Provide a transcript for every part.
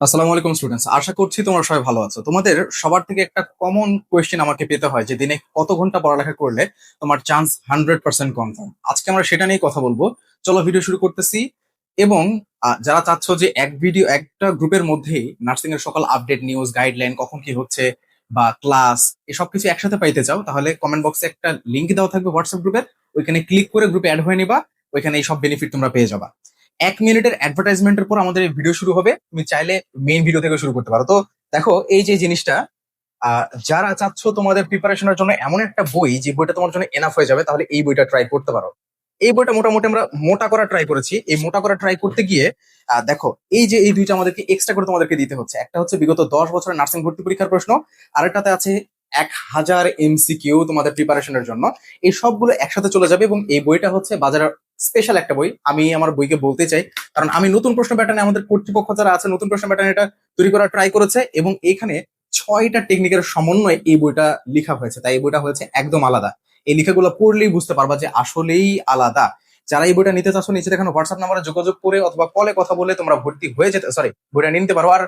আসসালামু আলাইকুম স্টুডেন্টস আশা করছি তোমরা সবাই ভালো আছো। তোমাদের সবার থেকে একটা কমন কোয়েশ্চেন আমাকে পেতে হয় যে দিনে কত ঘণ্টা পড়ালেখা করলে তোমার চান্স হান্ড্রেড পার্সেন্ট কনফার্ম আজকে আমরা সেটা নিয়ে কথা বলব। চলো ভিডিও শুরু করতেছি। এবং যারা চাচ্ছ যে এক ভিডিও একটা গ্রুপের মধ্যেই নার্সিং এর সকল আপডেট নিউজ গাইডলাইন কখন কি হচ্ছে বা ক্লাস এসব কিছু একসাথে পাইতে চাও, তাহলে কমেন্ট বক্সে একটা লিঙ্ক দেওয়া থাকবে হোয়াটসঅ্যাপ গ্রুপের ওইখানে ক্লিক করে গ্রুপে অ্যাড হয়ে নিবা। ওইখানে এই সব বেনিফিট তোমরা পেয়ে যাবা। এক মিনিটের অ্যাডভার্টাইজমেন্টের পর আমাদের এই ভিডিও শুরু হবে। তুমি চাইলে মেইন ভিডিও থেকে শুরু করতে পারো। তো দেখো, এই যে জিনিসটা যারা চাচ্ছ তোমাদের প্রিপারেশনের জন্য এমন একটা বই, যে বইটা তোমার জন্য এনাফ হয়ে যাবে, তাহলে এই বইটা ট্রাই করতে পারো। এই বইটা মোটামুটি আমরা মোটা করা ট্রাই করেছি। এই মোটা করা ট্রাই করতে গিয়ে দেখো, এই যে এই দুইটা আমাদেরকে এক্সট্রা করে তোমাদেরকে দিতে হচ্ছে। একটা হচ্ছে বিগত দশ বছরের নার্সিং ভর্তি পরীক্ষার প্রশ্ন, আরেকটাতে আছে এক হাজার এমসিকিউ তোমাদের প্রিপারেশনের জন্য। এই সবগুলো একসাথে চলে যাবে এবং এই বইটা হচ্ছে বাজারের স্পেশাল একটা বই। আমি আমার বইকে বলতে চাই, কারণ আমি নতুন প্রশ্ন প্যাটার্নে আমাদের কর্তৃপক্ষ যারা আছে, নতুন প্রশ্ন প্যাটার্ন এটা তৈরি করার ট্রাই করেছে এবং এখানে ছয়টা টেকনিকের সমন্বয়ে এই বইটা লেখা হয়েছে। তাই এই বইটা হয়েছে একদম আলাদা। এই লেখাগুলো পড়লেই বুঝতে পারবা যে আসলেই আলাদা। যারা এই বইটা নিতে চাচ্ছ, নিচে দেখানো হোয়াটসঅ্যাপ নাম্বারে যোগাযোগ করে অথবা কলে কথা বলে তোমরা ভর্তি হয়ে যেতে সরি বইটা নিতে পারো। আর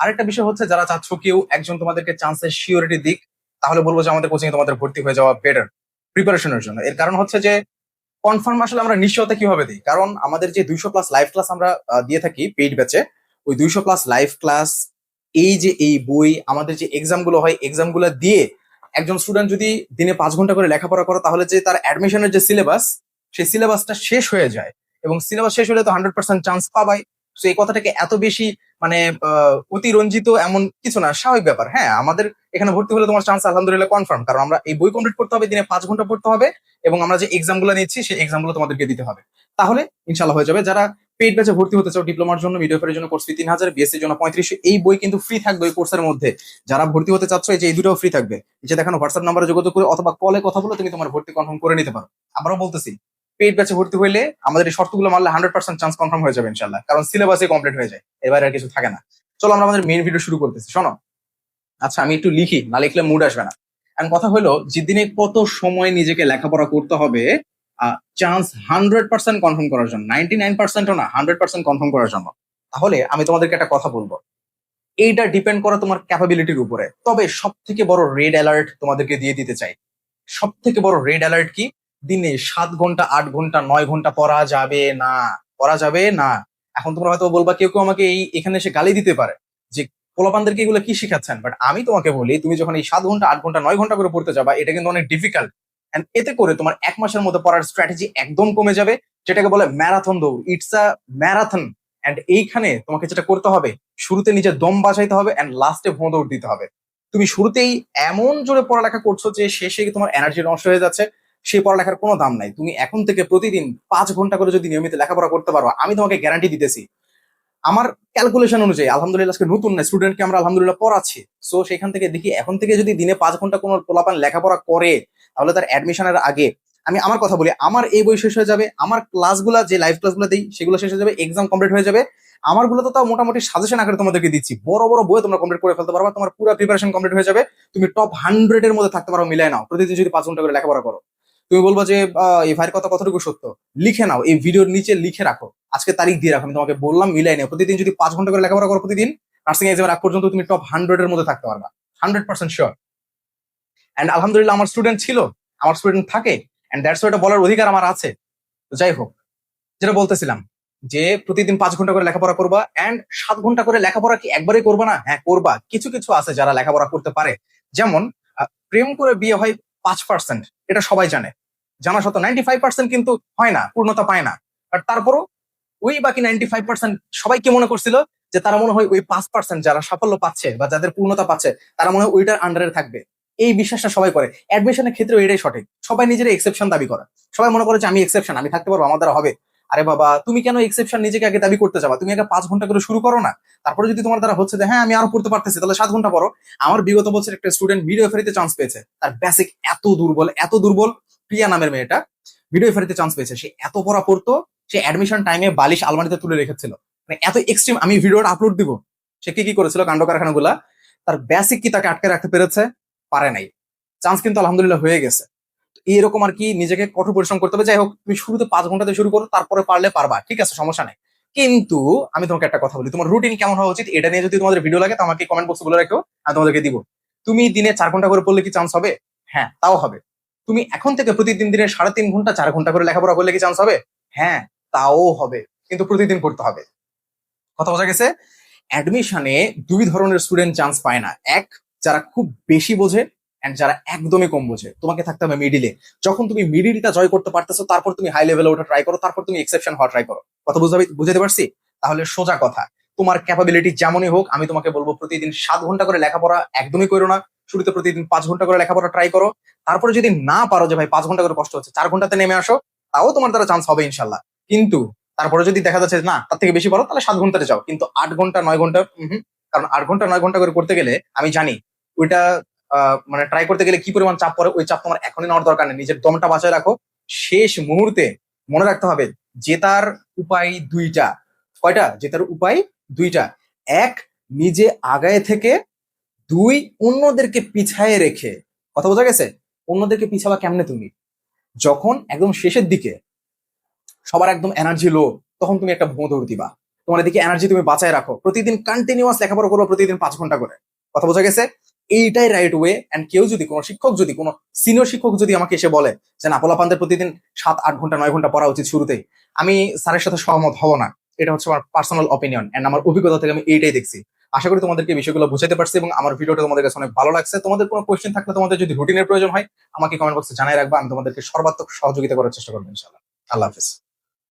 আরেকটা বিষয় হচ্ছে, যারা চাচ্ছ কেউ একজন তোমাদেরকে চান্সের শিওরিটি দিক, তাহলে বলব যে আমাদের কোচিং তোমাদের ভর্তি হয়ে যাওয়া বেটার প্রিপারেশনের জন্য। এর কারণ হচ্ছে যে কনফার্ম আসলে আমরা নিশ্চয়তা কীভাবে দিই? কারণ আমাদের যে দুইশো প্লাস লাইভ ক্লাস আমরা দিয়ে থাকি পেইড ব্যাচে ওই দুইশো প্লাস লাইভ ক্লাস এই যে এই বই, আমাদের যে এক্সামগুলো হয় এক্সামগুলো দিয়ে একজন স্টুডেন্ট যদি দিনে পাঁচ ঘণ্টা করে লেখাপড়া করে, তাহলে যে তার অ্যাডমিশনের যে সিলেবাস সেই সিলেবাসটা শেষ হয়ে যায়। এবং সিলেবাস শেষ হলে তো হান্ড্রেড পার্সেন্ট চান্স পাবাই। তো এই কথাটাকে এত বেশি মানে অতিরঞ্জিত এমন কিছু না, স্বাভাবিক ব্যাপার। হ্যাঁ আমাদের এখানে ভর্তি হলে তোমার চান্স আলহামদুলিল্লাহ কনফার্ম কারণ আমরা এই বই কমপ্লিট করতে হবে, দিনে পাঁচ ঘণ্টা পড়তে হবে, এবং আমরা যে এক্সামগুলো নিচ্ছি, সেই এক্সামগুলো তোমাদেরকে দিতে হবে। তাহলে ইনশাল্লাহ হয়ে যাবে। যারা পেইড ব্যাচে ভর্তি হতে চাও ডিপ্লোমার জন্য মিডিয়াফের জন্য কোর্স ফি তিন হাজার বিএসসির জন্য পঁয়ত্রিশশো এই বই কিন্তু ফ্রি থাকবে ওই কোর্সের মধ্যে। যারা ভর্তি হতে চাচ্ছ, এই যে, এই দুটোও ফ্রি থাকবে। এই যে দেখানো হোয়াটসঅ্যাপ নাম্বারে যোগাযোগ করে অথবা কলে কথা বলে তুমি তোমার ভর্তি কনফার্ম করে নিতে পারো। আবারও বলতেছি পেইড ব্যাচে ভর্তি হইলে আমাদের এই শর্তগুলো মানলে হান্ড্রেড পার্সেন্ট চান্স কনফার্ম হয়ে যাবে ইনশাল্লাহ কারণ সিলেবাসে কমপ্লিট হয়ে যায়। এবার আর কিছু থাকে না। চলো আমরা আমাদের মেইন ভিডিও শুরু করতেছি। শোনো। আচ্ছা আমি একটু লিখি, না লিখলে মুড আসবে না। এখন কথা হলো যে দিনে কত সময় নিজেকে লেখাপড়া করতে হবে চান্স হান্ড্রেড পার্সেন্ট কনফার্ম করার জন্য। নাইনটি নাইন পার্সেন্টও না হান্ড্রেড পার্সেন্ট কনফার্ম করার জন্য। তাহলে আমি তোমাদেরকে একটা কথা বলব। এইটা ডিপেন্ড করে তোমার ক্যাপাবিলিটির উপরে। তবে সব থেকে বড় রেড অ্যালার্ট তোমাদেরকে দিয়ে দিতে চাই। সব থেকে বড় রেড অ্যালার্ট কি? দিনে সাত ঘণ্টা, আট ঘণ্টা, নয় ঘণ্টা পড়া যাবে না। পড়া যাবে না। এখন তোমরা হয়তো বলবা, কেউ কেউ আমাকে এই, এখানে এসে গালি দিতে পারে যে, পোলাপানদেরকে এগুলো কি শিখাচ্ছেন? বাট আমি তোমাকে বলি, তুমি যখন এই সাত ঘণ্টা, আট ঘণ্টা, নয় ঘণ্টা করে পড়তে যাবা, এটা কিন্তু অনেক ডিফিকাল্ট এন্ড এতে করে তোমার এক মাসের মধ্যে পড়ার স্ট্র্যাটেজি একদম কমে যাবে, যেটাকে বলে ম্যারাথন দৌড়। ইটস আ ম্যারাথন এন্ড এইখানে তোমাকে যেটা করতে হবে, শুরুতে নিজের দম বাঁচাইতে হবে অ্যান্ড লাস্টে ভোঁ দৌড় দিতে হবে। তুমি শুরুতেই এমন জোরে পড়ালেখা করছ যে, শেষে তোমার এনার্জি নষ্ট হয়ে যাচ্ছে। সেই পড়ালেখার কোনো দাম নাই। তুমি এখন থেকে প্রতিদিন পাঁচ ঘণ্টা করে যদি নিয়মিত লেখাপড়া করতে পারো, আমি তোমাকে গ্যারান্টি দিতেছি। আমার ক্যালকুলেশন অনুযায়ী, আলহামদুলিল্লাহ আজকে নতুন না স্টুডেন্টকে আমরা আলহামদুলিল্লাহ পড়াচ্ছি। সো সেখান থেকে দেখি, এখন থেকে যদি দিনে পাঁচ ঘণ্টা কোনো পোলাপান লেখাপড়া করে, তাহলে তার অ্যাডমিশনের আগে, আমি আমার কথা বলি, আমার এই বই শেষ হয়ে যাবে, আমার ক্লাসগুলো যে লাইভ ক্লাসগুলো দিই, সেগুলো শেষ হয়ে যাবে এক্সাম কমপ্লিট হয়ে যাবে। আমারগুলো তো তাও মোটামুটি সাজেশন আকারে তোমাদেরকে দিচ্ছি। বড় বড় বই তোমরা কমপ্লিট করে ফেলতে পারবা, তোমার পুরো প্রিপারেশন কমপ্লিট হয়ে যাবে। তুমি টপ হান্ড্রেড এর মধ্যে থাকতে পারো মিলাই নাও। প্রতিদিন যদি পাঁচ ঘণ্টা করে লেখাপড়া করো। তুমি বলব যে এই ভাইয়ের কথা কতটুকু সত্য? লিখে নাও, এই ভিডিওর নিচে লিখে রাখো। আজকে তারিখ দিয়ে রাখো, আমি তোমাকে বললাম মিলাই নাও। প্রতিদিন যদি পাঁচ ঘণ্টা করে লেখাপড়া করো প্রতিদিন নার্সিং এক্সামের আগ পর্যন্ত তুমি টপ হান্ড্রেড এর মধ্যে থাকতে পারবা। হান্ড্রেড পার্সেন্ট শিওর অ্যান্ড আলহামদুলিল্লাহ আমার স্টুডেন্ট ছিল, আমার স্টুডেন্ট থাকে অ্যান্ড দ্যাটস ওটা বলার অধিকার আমার আছে। যাই হোক, যেটা বলতেছিলাম, যে প্রতিদিন পাঁচ ঘণ্টা করে লেখাপড়া করবা অ্যান্ড সাত ঘণ্টা করে লেখাপড়া কি একবারে করবা না? হ্যাঁ করবা। কিছু কিছু আছে যারা লেখাপড়া করতে পারে। যেমন প্রেম করে বিয়ে হয় পাঁচ পার্সেন্ট এটা সবাই জানে। জানা সত্ত্বেও নাইনটি ফাইভ পার্সেন্ট কিন্তু হয় না, পূর্ণতা পায় না। আর তারপরও ওই বাকি নাইনটি ফাইভ পার্সেন্ট সবাই কি মনে করছিল? যে তারা মনে হয় ওই পাঁচ পার্সেন্ট যারা সাফল্য পাচ্ছে বা যাদের পূর্ণতা পাচ্ছে, তারা মনে হয় ওইটার আন্ডারে থাকবে। এই বিশ্বাসটা সবাই করে। অ্যাডমিশনের ক্ষেত্রে এটাই সঠিক। সবাই নিজের এক্সেপশন দাবি করে। সবাই মনে করে যে আমি এক্সেপশন আমি থাকতে পারব, আমার দ্বারা হবে। আরে বাবা, তুমি কেন এক্সেপশন নিজেকে আগে দাবি করতে যাবা? তুমি আগে পাঁচ ঘণ্টা করে শুরু করো না। তারপরে যদি তোমার দ্বারা হচ্ছে যে হ্যাঁ আমি আরও পড়তে পারতেছি, তাহলে সাত ঘণ্টা পড়ো। আমার বিগত বছর একটা স্টুডেন্ট ভিডিও ফেরিতে চান্স পেয়েছে। তার বেসিক এত দুর্বল এত দুর্বল প্রিয়া নামের মেয়েটা ভিডিও ফেরিতে চান্স পেয়েছে। সে এত পড়া পড়তো, সে অ্যাডমিশন টাইমে বালিশ আলমারিতে তুলে রেখেছিল। মানে এত এক্সট্রিম আমি ভিডিওটা আপলোড দিব। সে কি কি করেছিল, কাণ্ড কারখানাগুলা? তার বেসিক কি তাকে আটকে রাখতে পেরেছে? পারে নাই। চান্স কিন্তু আলহামদুলিল্লাহ হয়ে গেছে। এরকম আর কি নিজেকে কঠোর পরিশ্রম করতে হবে। যাই হোক, তুমি শুরুতে পাঁচ ঘন্টাতে শুরু করো, তারপরে পারলে পারবা, ঠিক আছে? সমস্যা নেই। কিন্তু আমি তোমাকে একটা কথা বলি, তোমার রুটিন কেমন হওয়া উচিত? এটা নিয়ে যদি তোমাদের ভিডিও লাগে তো আমাকে কমেন্ট বক্সে বলে রাখো আমি তোমাদেরকে দিব। তুমি দিনে চার ঘণ্টা করে পড়লে কি চান্স হবে? হ্যাঁ তাও হবে। তুমি এখন থেকে প্রতিদিন দিনে সাড়ে তিন ঘণ্টা, চার ঘণ্টা করে লেখাপড়া করলে কি চান্স হবে? হ্যাঁ তাও হবে। কিন্তু প্রতিদিন করতে হবে। কথা বোঝা গেছে? অ্যাডমিশনে দুই ধরনের স্টুডেন্ট চান্স পায় না। এক, যারা খুব বেশি বোঝে এন্ড যারা একদমই কম বোঝে, তোমাকে থাকতে হবে মিডিলে যখন তুমি মিডিলটা জয় করতে পারতেছো, তারপর তুমি হাই লেভেলে ওঠা ট্রাই করো, তারপর তুমি এক্সেপশন হওয়া ট্রাই করো। কথা বুঝাবে বুঝাতে পারছি? তাহলে সোজা কথা। তোমার ক্যাপাবিলিটি যেমনই হোক, আমি তোমাকে বলব প্রতিদিন সাত ঘণ্টা করে লেখাপড়া একদমই করো না। শুরুতে প্রতিদিন পাঁচ ঘণ্টা করে লেখাপড়া ট্রাই করো। তারপরে যদি না পারো যে ভাই, পাঁচ ঘণ্টা করে কষ্ট হচ্ছে, চার ঘন্টাতে নেমে আসো, তাও তোমার দ্বারা চান্স হবে ইনশাল্লাহ। কিন্তু তারপরে যদি দেখা যাচ্ছে না, তার থেকে বেশি পারো, তাহলে সাত ঘন্টাতে যাও। কিন্তু আট ঘণ্টা, নয় ঘণ্টা কারণ আট ঘণ্টা, নয় ঘণ্টা করে করতে গেলে, আমি জানি, ওইটা মানে ট্রাই করতে গেলে কি পরিমাণ চাপ পড়ে, ওই চাপ তোমার এখনই নেওয়ার দরকার নেই। নিজের দমটা বাঁচায় রাখো। শেষ মুহূর্তে মনে রাখতে হবে, জেতার উপায় দুইটা। কয়টা? জেতার উপায় দুইটা। এক, নিজে আগায় থেকে। দুই, অন্যদেরকে পিছায় রেখে। কথা বোঝা গেছে? অন্যদেরকে পিছাবা কেমনে তুমি? যখন একদম শেষের দিকে সবার একদম এনার্জি লো তখন তুমি একটা ভূম দিবা। তোমার এদিকে এনার্জি তুমি বাঁচায় রাখো। প্রতিদিন কন্টিনিউয়াস লেখাপড়া করো প্রতিদিন পাঁচ ঘণ্টা করে। কথা বোঝা গেছে? এইটাই রাইট ওয়ে এন্ড কেউ যদি কোনো শিক্ষক যদি কোনো সিনিয়র শিক্ষক যদি আমাকে এসে বলে যে না, পোলাপানদের প্রতিদিন সাত, আট ঘণ্টা, নয় ঘণ্টা পড়া উচিত শুরুতেই, আমি স্যারের সাথে সহমত হব না। এটা হচ্ছে আমার পার্সোনাল অপিনিয়ন এন্ড আমার অভিজ্ঞতা থেকে আমি এইটাই দেখছি। আশা করি তোমাদেরকে বিষয়গুলো বুঝাতে পারছি এবং আমার ভিডিওটা তোমাদের কাছে অনেক ভালো লাগছে। তোমাদের কোনো কোয়েশ্চেন থাকলে তোমাদের যদি রুটিনের প্রয়োজন হয়, আমাকে কমেন্ট বক্সে জানাই রাখবা। আমি তোমাদেরকে সর্বাত্মক সহযোগিতা করার চেষ্টা করব ইনশাল্লাহ আল্লাহ হাফিজ।